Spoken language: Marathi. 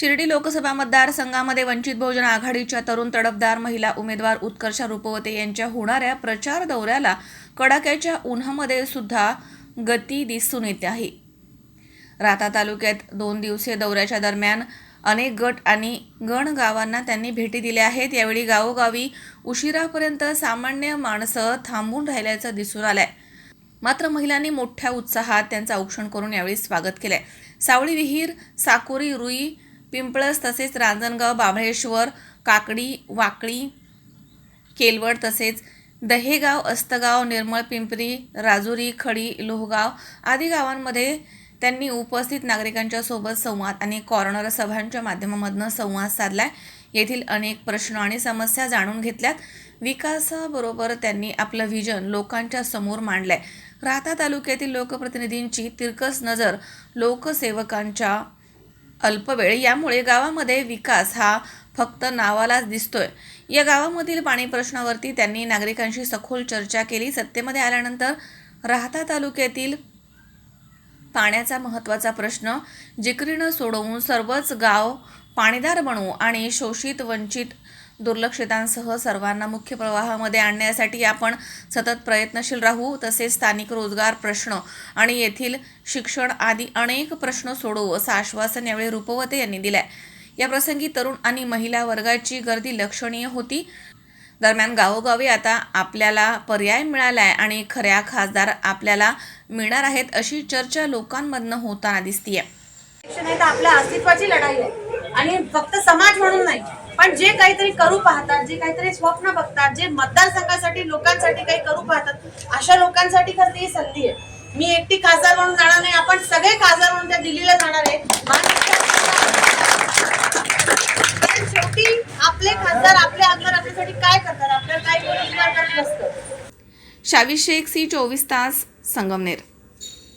शिर्डी लोकसभा मतदारसंघामध्ये वंचित बहुजन आघाडीच्या तरुण तडफदार महिला उमेदवार उत्कर्षा रुपवते यांच्या होणाऱ्या प्रचार दौऱ्याला कडाक्याच्या उन्हामध्ये सुद्धा गती दिसून येते आहे. राहता तालुक्यात दोन दिवसीय दौऱ्याच्या दरम्यान अनेक गट आणि गण गावांना त्यांनी भेटी दिल्या आहेत. यावेळी गावोगावी उशिरापर्यंत सामान्य माणसं थांबून राहिल्याचं दिसून आलंय. मात्र महिलांनी मोठ्या उत्साहात त्यांचं औक्षण करून यावेळी स्वागत केलंय. सावळी विहीर साकोरी रुई पिंपळस तसेच रांजणगाव बाभळेश्वर काकडी वाकळी केलवड तसेच दहेगाव अस्तगाव निर्मळ पिंपरी राजुरी खडी लोहगाव आदी गावांमध्ये त्यांनी उपस्थित नागरिकांच्या सोबत संवाद आणि कॉर्नर सभांच्या माध्यमामधनं संवाद साधलाय. येथील अनेक प्रश्न आणि समस्या जाणून घेतल्यात. विकासाबरोबर त्यांनी आपलं व्हिजन लोकांच्या समोर मांडलंय. राहता तालुक्यातील लोकप्रतिनिधींची तिरकस नजर लोकसेवकांच्या अल्पवेळ यामुळे गावामध्ये विकास हा फक्त नावालाच दिसतोय. या गावामधील पाणी प्रश्नावरती त्यांनी नागरिकांशी सखोल चर्चा केली. सत्तेमध्ये आल्यानंतर राहता तालुक्यातील पाण्याचा महत्त्वाचा प्रश्न जिकरीनं सोडवून सर्वच गाव पाणीदार बनवू आणि शोषित वंचित दुर्लक्षितांसह सर्वांना मुख्य प्रवाहामध्ये आणण्यासाठी आपण सतत प्रयत्नशील राहू तसेच स्थानिक रोजगार प्रश्न आणि येथील शिक्षण आदी अनेक प्रश्न सोडवू असं आश्वासन यावेळी रुपवते यांनी दिलंय. या प्रसंगी तरुण आणि महिला वर्गाची गर्दी लक्षणीय होती. दरम्यान गावोगावी आता आपल्याला पर्याय मिळाला आहे आणि खऱ्या खासदार आपल्याला मिळणार आहेत अशी चर्चा लोकांमधनं होताना दिसतीये. आहे तर आपल्या अस्तित्वाची लढाई आहे. आणि फक्त समाज म्हणून नाही पण जे काहीतरी करू पाहतात जे काहीतरी स्वप्न बघतात जे मतदारसंघासाठी लोकांसाठी काही करू पाहतात अशा लोकांसाठी खरं ती संधी आहे. मी एकटी खासदार म्हणून जाणार नाही आपण सगळे खासदार म्हणून त्या दिल्लीला जाणार आहे. शेवटी आपले खासदार आपले आमदार आपल्यासाठी काय करतात? आपल्याला काय करून करत नसतं शावी शेख सी चोवीस तास संगमनेर.